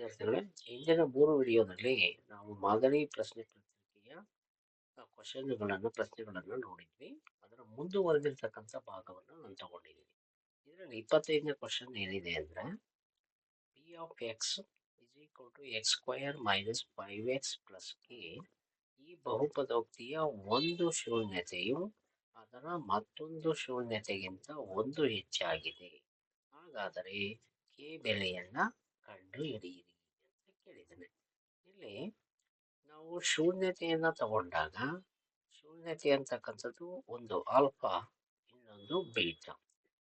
ವಿದ್ಯಾರ್ಥಿಗಳೇ ಇಂದಿನ ಮೂರು ವಿಡಿಯೋದಲ್ಲಿ ನಾವು ಮಾದರಿ ಪ್ರಶ್ನೆ ಪತ್ರಿಕೆಯ ಕ್ವಶನ್ಗಳನ್ನು ಪ್ರಶ್ನೆಗಳನ್ನು ನೋಡಿದ್ವಿ. ಅದರ ಮುಂದುವರೆದಿರ್ತಕ್ಕಂಥ ಭಾಗವನ್ನು ನಾನು ತಗೊಂಡಿದ್ದೀನಿ. ಇದರಲ್ಲಿ ಇಪ್ಪತ್ತೈದನೇ ಕ್ವಶನ್ ಏನಿದೆ ಅಂದರೆ p of x is equal to x square minus five x plus k ಈ ಬಹುಪದೋಕ್ತಿಯ ಒಂದು ಶೂನ್ಯತೆಯು ಅದರ ಮತ್ತೊಂದು ಶೂನ್ಯತೆಗಿಂತ ಒಂದು ಹೆಚ್ಚಾಗಿದೆ. ಹಾಗಾದರೆ ಕೆ ಬೆಲೆಯನ್ನು ಕಂಡು ಕೇಳಿದ್ದಾನೆ ಇಲ್ಲಿ ನಾವು ಶೂನ್ಯತೆಯನ್ನು ತಗೊಂಡಾಗ, ಶೂನ್ಯತೆ ಅಂತಕ್ಕಂಥದ್ದು ಒಂದು ಆಲ್ಫಾ, ಇನ್ನೊಂದು ಬೀಟಾ.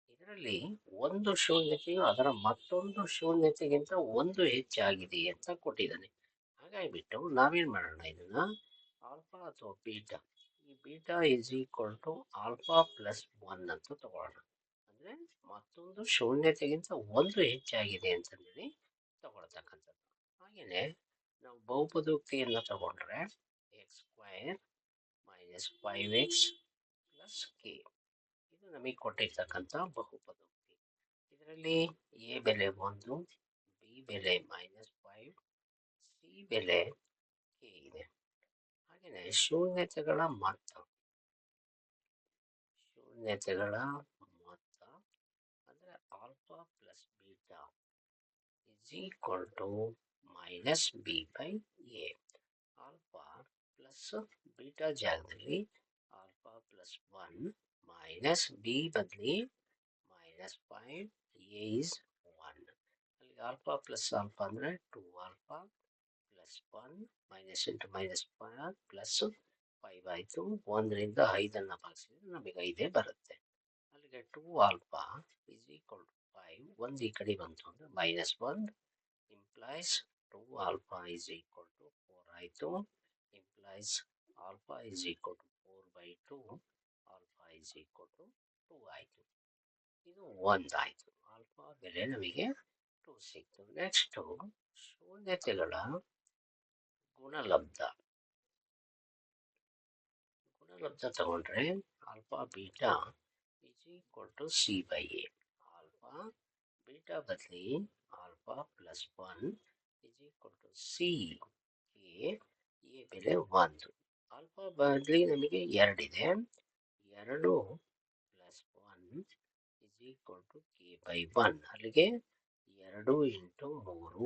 ಇದರಲ್ಲಿ ಒಂದು ಶೂನ್ಯತೆಯು ಅದರ ಮತ್ತೊಂದು ಶೂನ್ಯತೆಗಿಂತ ಒಂದು ಹೆಚ್ಚಾಗಿದೆ ಅಂತ ಕೊಟ್ಟಿದ್ದಾನೆ. ಹಾಗಾಗಿ ಬಿಟ್ಟು ನಾವೇನ್ ಮಾಡೋಣ ಇದನ್ನ? ಆಲ್ಫಾ ಅಥವಾ ಬೀಟಾ? ಈ beta is equal to alpha plus one ಅಂತ ತಗೊಳ್ಳೋಣ. ಅಂದ್ರೆ ಮತ್ತೊಂದು ಶೂನ್ಯತೆಗಿಂತ ಒಂದು ಹೆಚ್ಚಾಗಿದೆ ಅಂತಂದೇಳಿ ತಗೊಳ್ತಕ್ಕಂಥದ್ದು. ಹಾಗೇನೆ ನಾವು ಬಹುಪದೋಕ್ತಿಯನ್ನು ತಗೊಂಡ್ರೆ x square minus five x plus k ಇದು ನಮಗೆ ಕೊಟ್ಟಿರ್ತಕ್ಕಂಥ ಬಹುಪದೋಕ್ತಿ ಇದರಲ್ಲಿ ಎ ಬೆಲೆ ಒಂದು ಬಿ ಬೆಲೆ ಮೈನಸ್ ಫೈವ್ ಸಿ ಬೆಲೆ ಕೆ ಇದೆ. ಹಾಗೆಯೇ ಶೂನ್ಯತೆಗಳ ಮೊತ್ತ. ಶೂನ್ಯತೆಗಳ ಮೊತ್ತ ಅಂದರೆ alpha plus beta is equal to minus b by a. Alpha plus beta ಜಾಗದಲ್ಲಿ alpha plus one minus b ಬದಲಿ minus five a is one ಅಲ್ಲಿ ಆಲ್ಫಾ ಪ್ಲಸ್ ಆಲ್ಫಾ ಅಂದರೆ two alpha plus one minus into minus five plus five ಆಯಿತು ಒಂದರಿಂದ ಐದನ್ನು ಭಾಗಿಸಿದ್ರೆ ನಮಗೆ ಐದೇ ಬರುತ್ತೆ ಅಲ್ಲಿಗೆ two alpha is equal to five ಒಂದು ಈ ಕಡೆ ಬಂತು ಅಂದರೆ minus one implies two alpha is equal four ಆಯಿತು implies alpha is equal to four by two alpha is equal to two ಆಯಿತು ಇದು ಒಂದಾಯಿತು ಆಲ್ಫಾ ಬೆಲೆ ನಮಗೆ ಟು ಸಿಕ್ತು. ನೆಕ್ಸ್ಟು ಶೂನ್ಯತೆಗಳ ಗುಣಲಬ್ಧ. ಗುಣಲಬ್ಧ ತಗೊಂಡ್ರೆ alpha beta is equal to c by a alpha beta ಬದಲಿ alpha plus one is equal to c. K a ಬೆಲೆ ಒಂದು. ಆಲ್ಫಾ ಬದಲಿ ನಮಗೆ ಎರಡಿದೆ ಎರಡು plus one is equal to k by one. ಅಲ್ಲಿಗೆ ಎರಡು ಇಂಟು ಮೂರು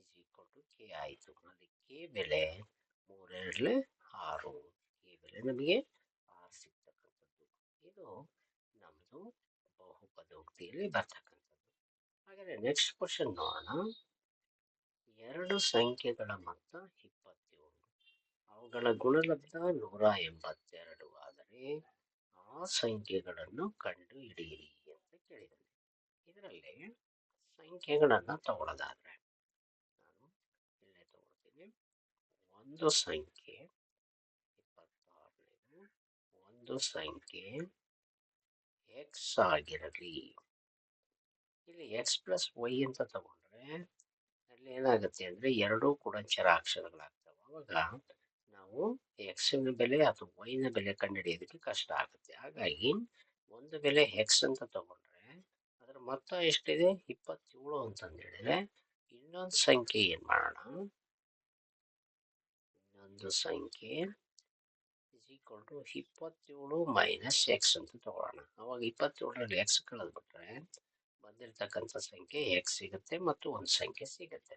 ಇಸ್ ಈಕ್ವಲ್ ಟು ಕೆ ಆಯಿತು. ಅಲ್ಲಿ ಕೆ ಬೆಲೆ ಮೂರೆರಡಲೆ ಆರು. ಕೆ ಬೆಲೆ ನಮಗೆ ಆರು ಸಿಗ್ತಕ್ಕಂಥದ್ದು. ಇದು ನಮ್ಮದು ಬಹುಪದೋಕ್ತಿಯಲ್ಲಿ ಬರ್ತಕ್ಕಂಥದ್ದು. ಹಾಗಾದರೆ ನೆಕ್ಸ್ಟ್ ಕ್ವಶನ್ ನೋಡೋಣ. ಎರಡು ಸಂಖ್ಯೆಗಳ ಮೊತ್ತ ಇಪ್ಪತ್ತೇಳು. ಅವುಗಳ ಗುಣಲಬ್ಧ ನೂರ ಎಂಬತ್ತೆರಡು. ಆದರೆ ಆ ಸಂಖ್ಯೆಗಳನ್ನು ಕಂಡುಹಿಡಿಯಿರಿ ಅಂತ ಕೇಳಿದ್ದಾನೆ. ಇದರಲ್ಲಿ ಸಂಖ್ಯೆಗಳನ್ನು ತಗೊಳ್ಳೋದಾದರೆ ನಾನು ಇಲ್ಲೇ ತಗೊಳ್ತೀನಿ. ಒಂದು ಸಂಖ್ಯೆ ಇಪ್ಪತ್ತಾರನೇದು. ಒಂದು ಸಂಖ್ಯೆ ಎಕ್ಸ್ ಆಗಿರಲಿ. ಇಲ್ಲಿ ಎಕ್ಸ್ ಪ್ಲಸ್ ವೈ ಅಂತ ತಗೊಂಡ್ರೆ ಏನಾಗುತ್ತೆ ಅಂದ್ರೆ ಎರಡೂ ಕೂಡ ಚರಾಕ್ಷರಗಳಾಗ್ತವೆ. ಅವಾಗ ನಾವು ಎಕ್ಸಿನ ಬೆಲೆ ಅಥವಾ ವೈನ ಬೆಲೆ ಕಂಡುಹಿಡಿಯೋದಕ್ಕೆ ಕಷ್ಟ ಆಗುತ್ತೆ. ಹಾಗಾಗಿ ಒಂದು ಬೆಲೆ ಎಕ್ಸ್ ಅಂತ ತಗೊಂಡ್ರೆ ಅದರ ಮೊತ್ತ ಎಷ್ಟಿದೆ? ಇಪ್ಪತ್ತೇಳು ಅಂತಂದೇಳಿದ್ರೆ ಇನ್ನೊಂದು ಸಂಖ್ಯೆ ಏನು ಮಾಡೋಣ? ಇನ್ನೊಂದು ಸಂಖ್ಯೆ ಈಕ್ವಲ್ ಟು ಇಪ್ಪತ್ತೇಳು ಮೈನಸ್ ಎಕ್ಸ್ ಅಂತ ತಗೊಳ್ಳೋಣ. ಅವಾಗ ಇಪ್ಪತ್ತೇಳರಲ್ಲಿ ಎಕ್ಸ್ ಕಳೆದ್ಬಿಟ್ರೆ ಬಂದಿರತಕ್ಕಂಥ ಸಂಖ್ಯೆ ಎಕ್ಸ್ ಸಿಗುತ್ತೆ ಮತ್ತು ಒಂದು ಸಂಖ್ಯೆ ಸಿಗುತ್ತೆ.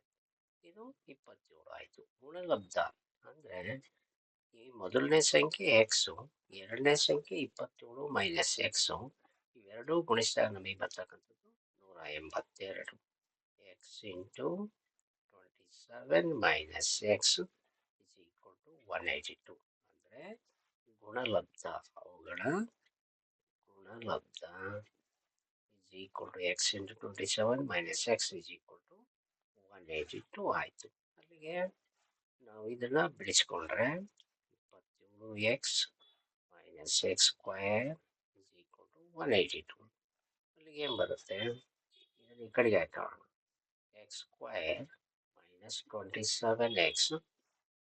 ಇದು ಇಪ್ಪತ್ತೇಳು ಆಯಿತು. ಗುಣಲಬ್ಧ ಅಂದರೆ ಈ ಮೊದಲನೇ ಸಂಖ್ಯೆ ಎಕ್ಸು ಎರಡನೇ ಸಂಖ್ಯೆ ಇಪ್ಪತ್ತೇಳು ಮೈನಸ್ ಎಕ್ಸು ಇವೆರಡೂ ಗುಣಿಸಿದಾಗ ನಮಗೆ ಬರ್ತಕ್ಕಂಥದ್ದು ನೂರ ಎಂಬತ್ತೆರಡು. X into twenty seven minus x is equal to one eighty two ಅಂದರೆ ಗುಣಲಬ್ಧ ಅವುಗಳ ಗುಣಲಬ್ಧ is equal to x into 27 minus x is equal to 182 ಆಯಿತು ಅಲ್ಲಿಗೆ ನಾವು ಇದನ್ನ ಬಿಡಿಸ್ಕೊಂಡ್ರೆ ಇಪ್ಪತ್ತೇಳು x minus x square is equal to one eighty two ಅಲ್ಲಿಗೆ ಏನು ಬರುತ್ತೆ ಇದನ್ನು ಈ ಕಡೆಗೆ ಹಾಕೋಣ x square minus twenty seven x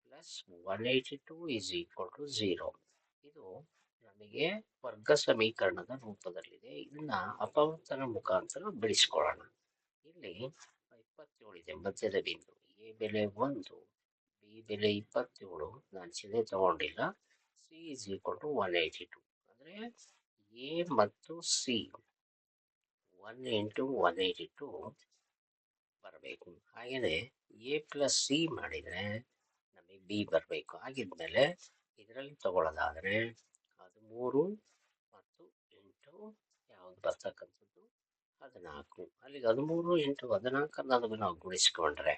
plus one eighty two is equal to zero ಇದು ನಮಗೆ ವರ್ಗ ಸಮೀಕರಣದ ರೂಪದಲ್ಲಿದೆ. ಇದನ್ನ ಅಪವರ್ತನ ಮುಖಾಂತರ ಬಿಡಿಸ್ಕೊಳ್ಳೋಣ ಇಲ್ಲಿ ಇಪ್ಪತ್ತೇಳು ಇದೆ. ಮಧ್ಯದ ಬಿಂದು. ಎ ಬೆಲೆ ಒಂದು, ಬಿ ಬೆಲೆ ಇಪ್ಪತ್ತೇಳು. ನಾನು ಚಿಹ್ನೆ ತಗೊಂಡಿಲ್ಲ. C is equal to one eighty two. ಅಂದರೆ ಎ ಮತ್ತು C one into one eighty two ಬರಬೇಕು. ಹಾಗೆಯೇ ಎ ಪ್ಲಸ್ ಸಿ ಮಾಡಿದರೆ ನಮಗೆ ಬಿ ಬರಬೇಕು. ಆಗಿದ್ಮೇಲೆ ಇದರಲ್ಲಿ ತಗೊಳ್ಳೋದಾದರೆ ಹದಿಮೂರು ಮತ್ತು ಎಂಟು ಯಾವುದು ಬರ್ತಕ್ಕಂಥದ್ದು? ಹದಿನಾಲ್ಕು. ಅಲ್ಲಿಗೆ ಹದಿಮೂರು, ಎಂಟು, ಹದಿನಾಲ್ಕು ಅದನ್ನು ನಾವು ಗುಣಿಸ್ಕೊಂಡ್ರೆ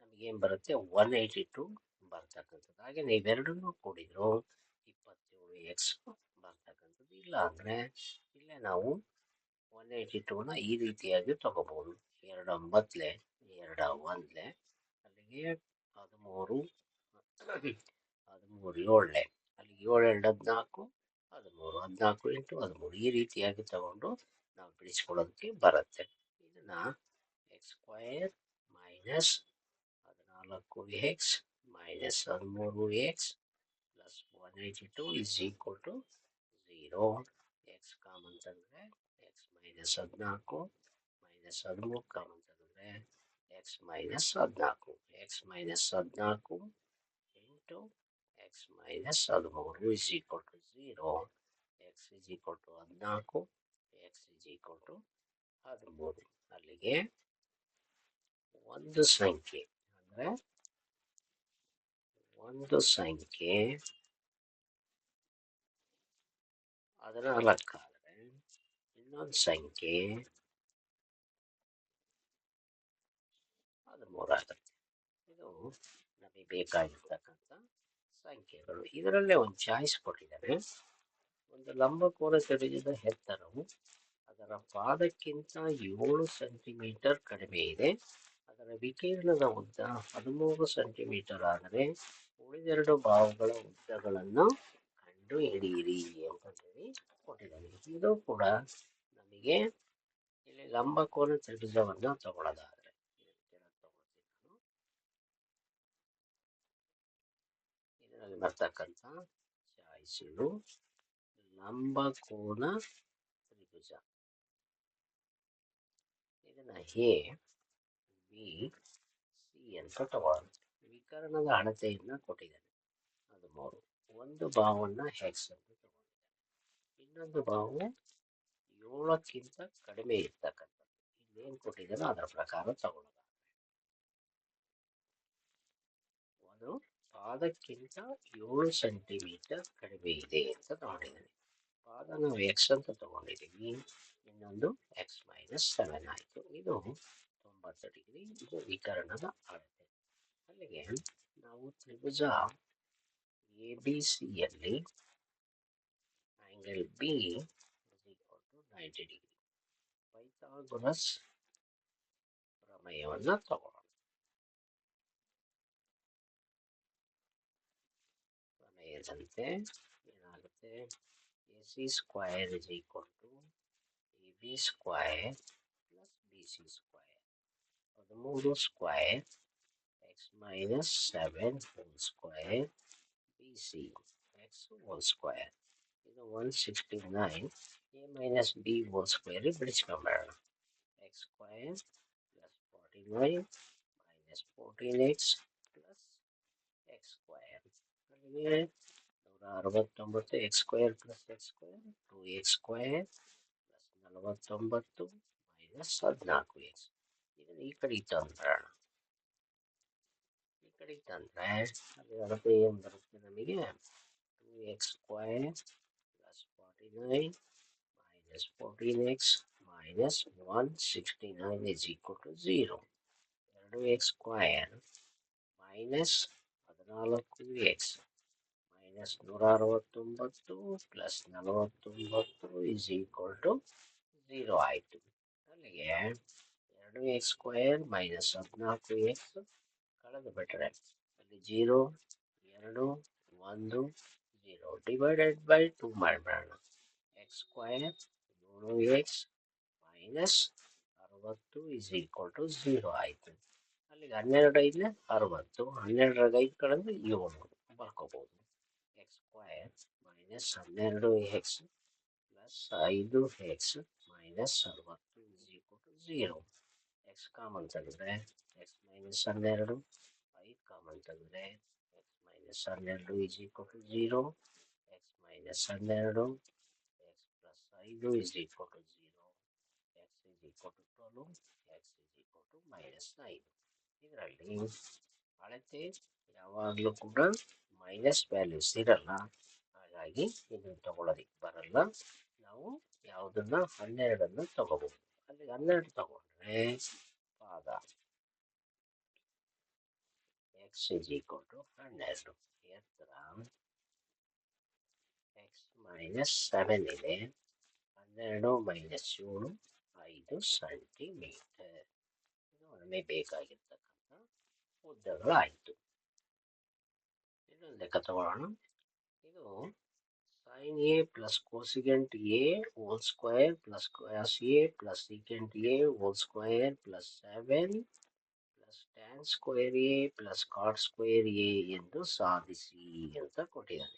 ನಮಗೇನು ಬರುತ್ತೆ? ಒನ್ ಏಯ್ಟಿ ಟು ಬರ್ತಕ್ಕಂಥದ್ದು. ಹಾಗೆ ನೀವೆರಡನ್ನೂ ಕೂಡಿದ್ರು ಇಪ್ಪತ್ತೇಳು ಎಕ್ಸ್ ಬರ್ತಕ್ಕಂಥದ್ದು. ಇಲ್ಲ ಅಂದರೆ ಇಲ್ಲೇ ನಾವು ಒನ್ ಏಯ್ಟಿ ಟೂನ ಈ ರೀತಿಯಾಗಿ ತಗೋಬೋದು. ಎರಡು ಒಂಬತ್ತಲೆ, ಎರಡು ಒಂದ್ಲೆ, ಅಲ್ಲಿಗೆ ಹದಿಮೂರು ಹದಿಮೂರು ಏಳಲೆ ಅಲ್ಲಿಗೆ ಏಳು ಎರಡು ಹದಿನಾಲ್ಕು ಹದಿಮೂರು ಹದಿನಾಲ್ಕು ಇಂಟು ಹದಿಮೂರು ಈ ರೀತಿಯಾಗಿ ತಗೊಂಡು ನಾವು ಬಿಡಿಸ್ಕೊಳ್ಳೋದಕ್ಕೆ ಬರುತ್ತೆ. ಇದನ್ನು ಎಕ್ಸ್ ಸ್ಕ್ವಯರ್ ಮೈನಸ್ ಹದಿನಾಲ್ಕು ಎಕ್ಸ್ ಮೈನಸ್ ಹದಿಮೂರು x plus one eighty two is equal to zero x common ತಂದರೆ ಎಕ್ಸ್ ಮೈನಸ್ ಹದಿನಾಲ್ಕು ಮೈನಸ್ ಹದಿಮೂರು ಕಾಮನ್ ತಂದರೆ ಎಕ್ಸ್ ಮೈನಸ್ ಹದಿನಾಲ್ಕು. ಎಕ್ಸ್ ಮೈನಸ್ ಹದಿನಾಲ್ಕು ಇಂಟು ಎಕ್ಸ್ ಮೈನಸ್ ಹದಿಮೂರು is equal to zero is equal to ಹದಿನಾಲ್ಕು x is equal to ಹದಿಮೂರು. ಅಲ್ಲಿಗೆ ಒಂದು ಸಂಖ್ಯೆ ಅಂದರೆ ಒಂದು ಸಂಖ್ಯೆ ಹದಿನಾಲ್ಕಾದರೆ ಇನ್ನೊಂದು ಸಂಖ್ಯೆ ಹದಿಮೂರಾಗುತ್ತೆ ಇದು ನಮಗೆ ಬೇಕಾಗಿರ್ತಕ್ಕಂಥ ಸಂಖ್ಯೆಗಳು. ಇದರಲ್ಲೇ ಒಂದು ಚಾಯ್ಸ್ ಕೊಟ್ಟಿದ್ದಾರೆ. ಲಂಬಕೋನ ತ್ರಿಭುಜದ ಎತ್ತರವು ಅದರ ಪಾದಕ್ಕಿಂತ ಏಳು ಸೆಂಟಿಮೀಟರ್ ಕಡಿಮೆ ಇದೆ. ಅದರ ವಿಕೀರ್ಣದ ಉದ್ದ ಹದಿಮೂರು ಸೆಂಟಿಮೀಟರ್ ಆದರೆ ಉಳಿದೆರಡು ಬಾವುಗಳ ಉದ್ದಗಳನ್ನು ಕಂಡು ಹಿಡಿಯಿರಿ ಅಂತ ಹೇಳಿ ಕೊಟ್ಟಿದ್ದಾರೆ ಇದು ಕೂಡ ನಮಗೆ ಇಲ್ಲಿ ಲಂಬಕೋನ ತ್ರಿಭುಜವನ್ನು ತಗೊಳ್ಳೋದಾದ್ರೆ ಇದರಲ್ಲಿ ಬರ್ತಕ್ಕಂಥ ಚಾಯ್ಸ್ಗಳು ಲಂಬಕೋನ ತ್ರಿಭುಜ ಇದನ್ನ ಎ ಬಿ ಸಿ ಅಂತ ತಗೊಳ್ಳೋಣ ವಿಕರಣದ ಅಳತೆಯನ್ನ ಕೊಟ್ಟಿದ್ದಾನೆ ಅದು ಮೂರು ಒಂದು ಭಾವನ್ನ ಹೆಕ್ಸ್ ಅಂತ ತಗೊಂಡಿದ್ದಾನೆ ಇನ್ನೊಂದು ಬಾವು ಏಳಕ್ಕಿಂತ ಕಡಿಮೆ ಇರ್ತಕ್ಕಂಥದ್ದು ಇಲ್ಲೇನು ಕೊಟ್ಟಿದ್ದಾನೋ ಅದರ ಪ್ರಕಾರ ತಗೊಳ್ಳೋದು ಒಂದು ಪಾದಕ್ಕಿಂತ ಏಳು ಸೆಂಟಿಮೀಟರ್ ಕಡಿಮೆ ಇದೆ ಅಂತ ತಗೊಂಡಿದ್ದಾನೆ ಪಾದ ನಾವು ಎಕ್ಸ್ ಅಂತ ತಗೊಂಡಿದ್ದೀವಿ ಇನ್ನೊಂದು ಎಕ್ಸ್ ಮೈನಸ್ ಸೆವೆನ್ ಆಯಿತು. ಇದು ತೊಂಬತ್ತು ಡಿಗ್ರಿ ಇದು ವಿಕರಣದ ಅಳತೆ. ಅಲ್ಲಿಗೆ ನಾವು ತ್ರಿಭುಜ ಎ ಬಿ ಸಿಯಲ್ಲಿ angle B ninety degree Pythagoras ಪ್ರಮೇಯವನ್ನು ತಗೊಳ್ಳೋಣ ಪ್ರಮೇಯದಂತೆ ಏನಾಗುತ್ತೆ? C square is equal to AB square plus BC square. for the those square, x minus 7 whole square B C X whole square is 169, a minus b whole square is which number? x square plus 49 minus 14x plus x square. X plus x square ಅಲ್ಲಿಗೆ ನೂರ ಅರವತ್ತೊಂಬತ್ತು x square plus x square two x square plus ನಲವತ್ತೊಂಬತ್ತು minus ಹದಿನಾಲ್ಕು x ಇದನ್ನು ಈ ಕಡೆಗೆ ತಂದ್ಬಿಡೋಣ ಈ ಕಡೆಗೆ ತಂದರೆ ಅಲ್ಲಿ ಅಳತೆ ಏನು ಬರುತ್ತೆ ನಮಗೆ two x square plus forty nine minus fourteen x minus one sixty nine is equal to zero ಎರಡು ಎಕ್ಸ್ ಸ್ಕ್ವಯರ್ ಮೈನಸ್ ಹದಿನಾಲ್ಕು ಎಕ್ಸ್ ಮೈನಸ್ ನೂರ ಅರವತ್ತೊಂಬತ್ತು ಪ್ಲಸ್ ನಲವತ್ತೊಂಬತ್ತು ಇಸ್ ಈಕ್ವಲ್ ಟು ಝೀರೋ ಆಯಿತು. ಅಲ್ಲಿಗೆ ಎರಡು ಎಕ್ಸ್ ಸ್ಕ್ವೇರ್ ಮೈನಸ್ ಹದಿನಾಲ್ಕು ಎಕ್ಸ್ ಕಳೆದು ಬಿಟ್ಟರೆ ಅಲ್ಲಿ ಜೀರೋ ಎರಡು, ಒಂದು ಜೀರೋ ಡಿವೈಡೆಡ್ ಬೈ ಟು ಮಾಡಿಬಿಡೋಣ. ಎಕ್ಸ್ ಸ್ಕ್ವೇರ್ ಏಳು ಎಕ್ಸ್ ಮೈನಸ್ ಅರವತ್ತು ಇಸ್ ಈಕ್ವಲ್ ಟು ಝೀರೋ ಆಯಿತು. ಅಲ್ಲಿಗೆ ಹನ್ನೆರಡು ಐದನೇ ಅರವತ್ತು ಹನ್ನೆರಡರ ಐದು ಕಳೆದು ಏಳು. ಬರ್ಕೋಬೋದು. ಸ್ಕ್ವಯರ್ ಮೈನಸ್ ಹನ್ನೆರಡು ಎಕ್ಸ್ ಪ್ಲಸ್ ಐದು ಎಕ್ಸ್ ಮೈನಸ್ ಅರವತ್ತು is equal to zero x common ತೆಗೆದ್ರೆ ಎಕ್ಸ್ ಮೈನಸ್ ಹನ್ನೆರಡು ಐದು ಕಾಮನ್ ತೆಗೆದ್ರೆ ಎಕ್ಸ್ ಮೈನಸ್ ಹನ್ನೆರಡು is equal to zero x minus ಹನ್ನೆರಡು ಎಕ್ಸ್ ಪ್ಲಸ್ ಐದು is equal to zero x is equal to twelve x is equal to minus ಐದು ಇದರಲ್ಲಿ ಅಳತೆ ಯಾವಾಗಲೂ ಕೂಡ ಮೈನಸ್ ವ್ಯಾಲ್ಯೂಸ್ ಇರಲ್ಲ ಹಾಗಾಗಿ ಇದನ್ನು ತಗೊಳ್ಳೋದಕ್ಕೆ ಬರಲ್ಲ ನಾವು ಯಾವುದನ್ನ ಹನ್ನೆರಡನ್ನು ತಗೋಬಹುದು. ಅಲ್ಲಿ ಹನ್ನೆರಡು ತಗೊಂಡ್ರೆ ಭಾಗ ಎಕ್ಸ್ ಇಸ್ ಈಕ್ವಲ್ ಟು ಹನ್ನೆರಡು. ಎತ್ತರ ಎಕ್ಸ್ ಮೈನಸ್ ಸೆವೆನ್ ಇದೆ. ಹನ್ನೆರಡು ಮೈನಸ್ ಏಳು, ಐದು ಸೆಂಟಿಮೀಟರ್ ಇದು ನಮಗೆ ಬೇಕಾಗಿರ್ತಕ್ಕಂಥ ಉದ್ದಗಳಾಯಿತು. ಲೆಕ್ಕ ತಗೊಳ್ಳೋಣ ಇದು sine A plus cosecant A whole square plus cos A plus secant A whole square plus seven plus tan square A plus cot square A ಎಂದು ಸಾಧಿಸಿ ಅಂತ ಕೊಟ್ಟಿದ್ದಾರೆ.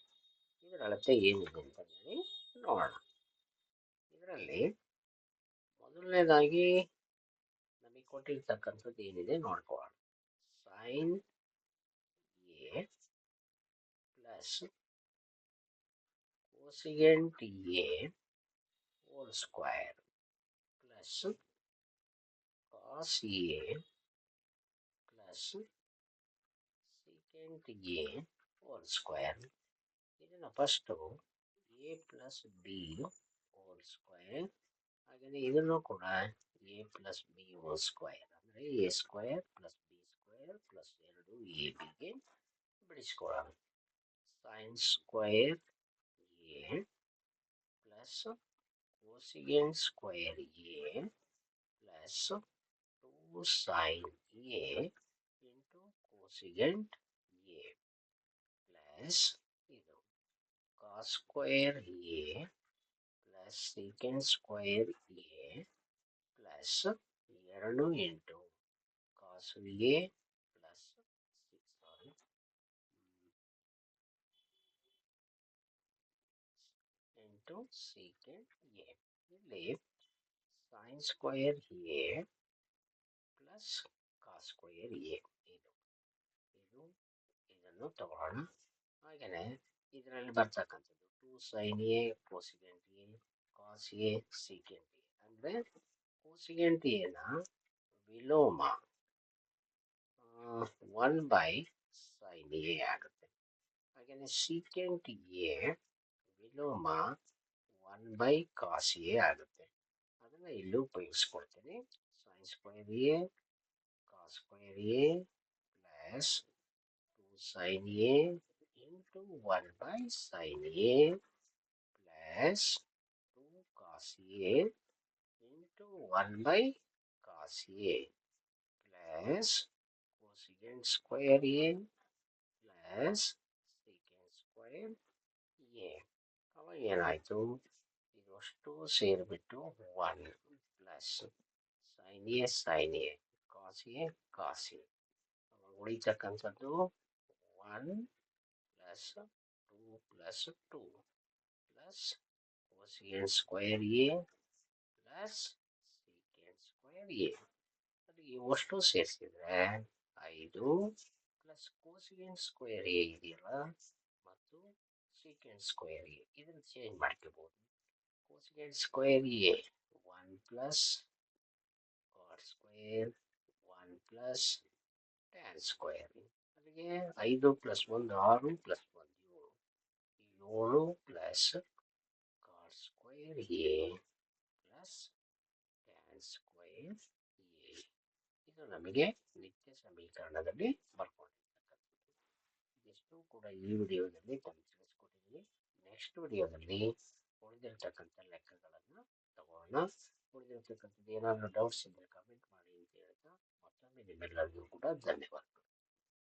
ಇದರ ಅಳತೆ ಏನಿದೆ ಅಂತ ಹೇಳಿ ನೋಡೋಣ. ಇದರಲ್ಲಿ ಮೊದಲನೇದಾಗಿ ನಮಗೆ ಕೊಟ್ಟಿರ್ತಕ್ಕಂಥದ್ದು ಏನಿದೆ ನೋಡ್ಕೊಳ್ಳೋಣ. Sine A plus cosecant A whole square plus. Cos A plus. Secant A whole square ಇದನ್ನು first A plus B whole square ಹಾಗೆಯೇ ಇದನ್ನು ಕೂಡ A plus B whole square ಅಂದರೆ A square plus B square plus ಎರಡು A ಬಿಗೆ ಬಿಡಿಸ್ಕೊಳ್ಳೋಣ Sine square a plus cosine square a plus 2 sine a into cosecant a plus cos square a plus secant square a plus 2 into cos a into secant A ಇಲ್ಲಿ sine square A plus cos square A ಇದು ಇದು ಇದನ್ನು ತಗೊಳ್ಳೋಣ ಹಾಗೆಯೇ ಇದರಲ್ಲಿ ಬರ್ತಕ್ಕಂಥದ್ದು two sine A cosecant A cos A secant A ಅಂದರೆ cosecant ಎನ ವಿಲೋಮ ಒನ್ ಬೈ ಸೈನ್ ಎ ಆಗುತ್ತೆ ಹಾಗೆಯೇ ಸೀಕೆಂಟ್ ಎ ವಿಲೋಮ ಒನ್ ಬೈ ಕಾಸ್ ಎ ಆಗುತ್ತೆ ಅದನ್ನು ಇಲ್ಲೂ ಉಪಯೋಗಿಸ್ಕೊಳ್ತೀನಿ sine square A cos square A plus two sine A into one by sine A plus two cos A into one by cos A plus cosecant square A plus secant square A ಅವಾಗ ಏನಾಯಿತು ಇದಷ್ಟು ಸೇರಿಬಿಟ್ಟು one plus sine A sine A cos A cos A ಉಳಿತಕ್ಕಂಥದ್ದು one plus two plus two plus cosecant square A plus secant square A ಅದು ಇವಷ್ಟು ಸೇರಿಸಿದ್ರೆ ಐದು plus ಕೋಸಿಯನ್ square A ಇದೆಯಲ್ಲ, ಮತ್ತು secant square A ಇದನ್ನು ಚೇಂಜ್ ಮಾಡ್ಕೋಬಹುದು cosecant square A one plus cot square one plus tan square ಅಲ್ಲಿಗೆ ಐದು ಪ್ಲಸ್ ಒಂದು ಆರು ಪ್ಲಸ್ ಒಂದು ಏಳು ಏಳು plus cot square A plus tan square A ಇದು ನಮಗೆ ನಿತ್ಯ ಸಮೀಕರಣದಲ್ಲಿ ಬರ್ಕೊಂಡಿರ್ತಕ್ಕಂಥದ್ದು ಇದಿಷ್ಟು ಕೂಡ ಈ ವಿಡಿಯೋದಲ್ಲಿ ತಿಳಿಸ್ಕೊಟ್ಟಿದ್ದೀನಿ ನೆಕ್ಸ್ಟ್ ವಿಡಿಯೋದಲ್ಲಿ ಉಳಿದಿರ್ತಕ್ಕಂಥ ಲೆಕ್ಕಗಳನ್ನು ತಗೋಣ. ಉಳಿದಿರ್ತಕ್ಕಂಥದ್ದು ಏನಾದರೂ ಡೌಟ್ಸ್ ಇದ್ದರೆ ಕಮೆಂಟ್ ಮಾಡಿ ಅಂತ ಹೇಳ್ತಾ ಮತ್ತೊಮ್ಮೆ ನಿಮ್ಮೆಲ್ಲರಿಗೂ ಕೂಡ ಧನ್ಯವಾದಗಳು.